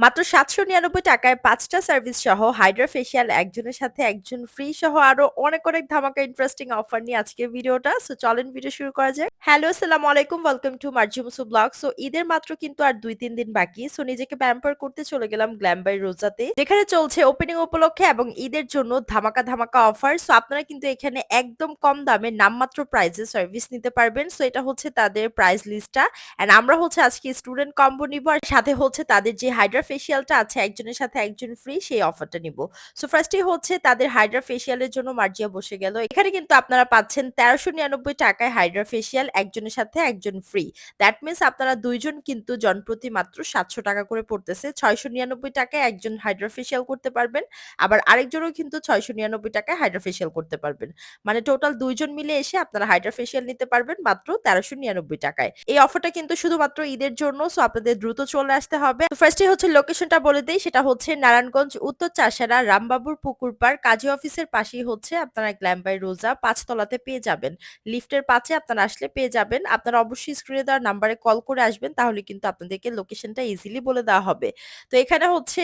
মাত্র সাতশো নিরানব্বই টাকায় পাঁচটা সার্ভিস সহ হাইড্রা ফেসিয়াল একজনের সাথে একজন ফ্রি সহ আরও অনেক অনেক ধামাকা ইন্টারেস্টিং অফার নিয়ে আজকে ভিডিওটা। সো চলেন ভিডিও শুরু করা যাক। হ্যালো সালাম আলাইকুম ওয়েলকাম টু মার্জুমসু ব্লগ সো ঈদের মাত্র কিন্তু আর দুই তিন দিন বাকি। সো নিজেকে প্যাম্পার করতে চলে গেলাম গ্ল্যাম বাই রোজাতে যেখানে চলছে ওপেনিং উপলক্ষে এবং ঈদের জন্য ধামাকা ধামাকা অফার সো আপনারা কিন্তু এখানে একদম কম দামে নামমাত্র প্রাইসে সার্ভিস নিতে পারবেন। সো এটা হচ্ছে তাদের প্রাইস লিস্টটা এন্ড আমরা হচ্ছে আজকে স্টুডেন্ট কম্বো নিব। আর সাথে হচ্ছে তাদের যে হাইড্রা ফেসিয়ালটা আছে, একজনের সাথে একজন ফ্রি সেই অফারটা নিব। সো ফার্স্টে হচ্ছে তাদের হাইড্রা ফেসিয়ালের জন্য মার্জিয়া বসে গেল। এখানে কিন্তু আপনারা পাচ্ছেন তেরোশো নিরানব্বই টাকায় হাইড্রা ফেসিয়াল একজনের সাথে একজন ফ্রি দ্যাট মিনস আপনারা দুইজন কিন্তু জনপ্রতি মাত্র সাতশো টাকা করে পড়তেছে। ছয়শো নিরানব্বই টাকায় একজন হাইড্রা ফেসিয়াল করতে পারবেন, আবার আরেকজনও কিন্তু ছয়শো নিরানব্বই টাকায় হাইড্রা ফেসিয়াল করতে পারবেন। মানে টোটাল দুইজন মিলে এসে আপনারা হাইড্রা ফেসিয়াল নিতে পারবেন মাত্র তেরোশো নিরানব্বই টাকায়। এই অফারটা কিন্তু শুধুমাত্র ঈদের জন্য সো আপনাদের দ্রুত চলে আসতে হবে। ফার্স্টে হচ্ছে লোকেশনটা বলে দেই, সেটা হচ্ছে নারায়ণগঞ্জ, উত্তর চাষারা, রামবাবুর পুকুর পার কাজী অফিসের পাশেই হচ্ছে আপনারা গ্ল্যাম বাই রোজা পাঁচতলাতে পেয়ে যাবেন। লিফটের পাশে আপনারা আসলে পেয়ে যাবেন। আপনারা অবশ্যই স্ক্রিনে দেওয়ার নাম্বারে কল করে আসবেন, তাহলে কিন্তু আপনাদেরকে লোকেশনটা ইজিলি বলে দেওয়া হবে। তো এখানে হচ্ছে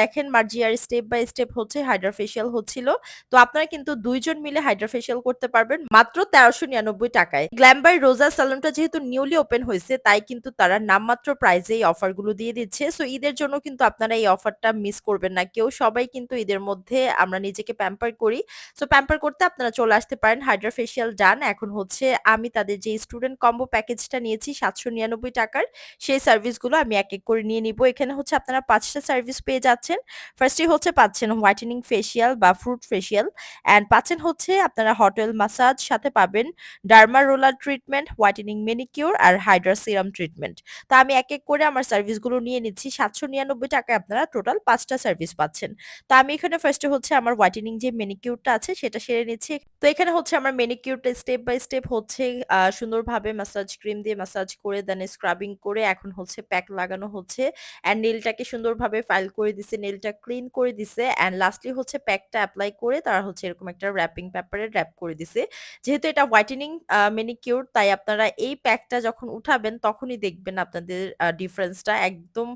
দেখেন মার্জিয়ার স্টেপ বাই স্টেপ হচ্ছে হাইড্রা ফেসিয়াল হচ্ছিল। তো আপনারা কিন্তু দুইজন মিলে হাইড্রা ফেসিয়াল করতে পারবেন, মাত্র তেরোশো নিরানব্বই টাকায়। গ্ল্যাম বাই রোজা সালনটা যেহেতু নিউলি ওপেন হয়েছে, তাই কিন্তু তারা নামমাত্র প্রাইজে এই অফারগুলো দিয়ে দিচ্ছে। সো ঈদের জন্য কিন্তু আপনারা এই অফারটা মিস করবেন না। কেউ সবাই কিন্তু ঈদের মধ্যে আমরা নিজেকে প্যাম্পার করি। সো প্যাম্পার করতে আপনারা চলে আসতে পারেন হাইড্রা ফেসিয়াল ডান এখন হচ্ছে আমি তাদের যে স্টুডেন্ট কম্বো প্যাকেজটা নিয়েছি সাতশো নিরানব্বই টাকার, সেই সার্ভিসগুলো আমি এক এক করে নিয়ে নিব। এখানে হচ্ছে আপনারা পাঁচটা সার্ভিস পেয়ে যাচ্ছেন। ফার্স্টে হচ্ছে পাচ্ছেন হোয়াইটেনিং ফেসিয়াল বা ফ্রুট ফেসিয়াল অ্যান্ড পাচ্ছেন হচ্ছে আপনারা হোটেল মাসাজ সাথে পাবেন derma roller treatment whitening manicure আর হাইড্রা সিরাম ট্রিটমেন্ট তা আমি এক এক করে আমার সার্ভিসগুলো নিয়ে নিচ্ছি সাতশো নিরানব্বই টাকায় আপনারা টোটাল পাঁচটা সার্ভিস পাচ্ছেন। তো আমি এখানে ফার্স্টে হচ্ছে আমার হোয়াইটেনিং যে মেনিকিউরটা আছে, সেটা সেরে নিচ্ছি। তো এখানে হচ্ছে আমার মেনিকিউরটা স্টেপ বাই স্টেপ হচ্ছে সুন্দরভাবে মাসাজ ক্রিম দিয়ে মাসাজ করে দেন স্ক্রাবিং করে, এখন হচ্ছে প্যাক লাগানো হচ্ছে। অ্যান্ড নেলটাকে সুন্দরভাবে ফাইল করে দিছে নেলটা ক্লিন করে দিছে। অ্যান্ড লাস্টলি হচ্ছে প্যাকটা অ্যাপ্লাই করে তারা হচ্ছে এরকম একটা র্যাপিং পেপারে র্যাপ করে দিছে। যেহেতু এটা হোয়াইটেনিং মেনিকিউর তাই আপনারা এই প্যাকটা যখন উঠাবেন, তখনই দেখবেন আপনাদের ডিফারেন্সটা একদম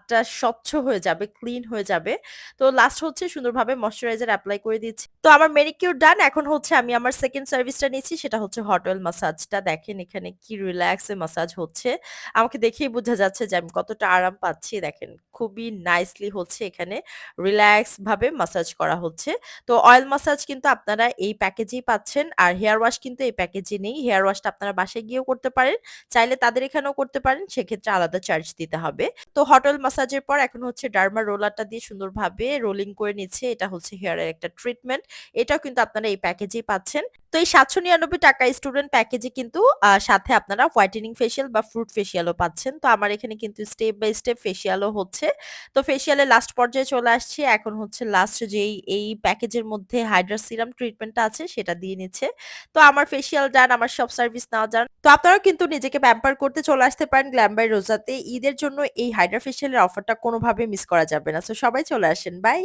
হাতটা স্বচ্ছ হয়ে যাবে, ক্লিন হয়ে যাবে। তো লাস্ট হচ্ছে সুন্দরভাবে ময়শ্চারাইজার অ্যাপ্লাই করে দিচ্ছি। তো আমার মেনিকিউর ডান এখন হচ্ছে আমি আমার সেকেন্ড সার্ভিসটা নিচ্ছি, সেটা হচ্ছে হট অয়েল মাসাজটা দেখেন এখানে কি রিল্যাক্সে মাসাজ হচ্ছে। আমাকে দেখেই বোঝা যাচ্ছে যে আমি কতটা আরাম পাচ্ছি। দেখেন খুবই নাইসলি হচ্ছে এখানে রিল্যাক্স ভাবে মাসাজ করা হচ্ছে। তো অয়েল মাসাজ কিন্তু আপনারা এই প্যাকেজেই পাচ্ছেন, আর হেয়ার ওয়াশ কিন্তু এই প্যাকেজে নেই। হেয়ার ওয়াশটা আপনারা বাসায় গিয়েও করতে পারেন, চাইলে তাদের এখানেও করতে পারেন, সেক্ষেত্রে আলাদা চার্জ দিতে হবে। তো হট অয়েল মাসাজের পর এখন হচ্ছে ডার্মা রোলারটা দিয়ে সুন্দরভাবে রোলিং করে নিচ্ছে। এটা হচ্ছে হেয়ারের একটা ট্রিটমেন্ট এটাও কিন্তু আপনারা এই প্যাকেজেই পাচ্ছেন। তো এই সাতশো নিরানব্বই টাকা স্টুডেন্ট প্যাকেজে কিন্তু সাথে আপনারা হোয়াইটেনিং ফেসিয়াল বা ফ্রুট ফেসিয়ালও পাচ্ছেন। তো আমার এখানে কিন্তু স্টেপ বাই স্টেপ ফেসিয়ালও হচ্ছে। তো ফেসিয়ালের লাস্ট পর্যায়ে চলে আসছে। এখন হচ্ছে লাস্ট যেই, এই প্যাকেজের মধ্যে হাইড্রা সিরাম ট্রিটমেন্টটা আছে, সেটা দিয়ে নিচ্ছে। তো আমার ফেসিয়াল ডান আমার সব সার্ভিস নেওয়া যান তো আপনারাও কিন্তু নিজেকে প্যাম্পার করতে চলে আসতে পারেন গ্ল্যাম বাই রোজাতে ঈদের জন্য এই হাইড্রা ফেসিয়ালের অফারটা কোনোভাবে মিস করা যাবে না। তো সবাই চলে আসেন। বাই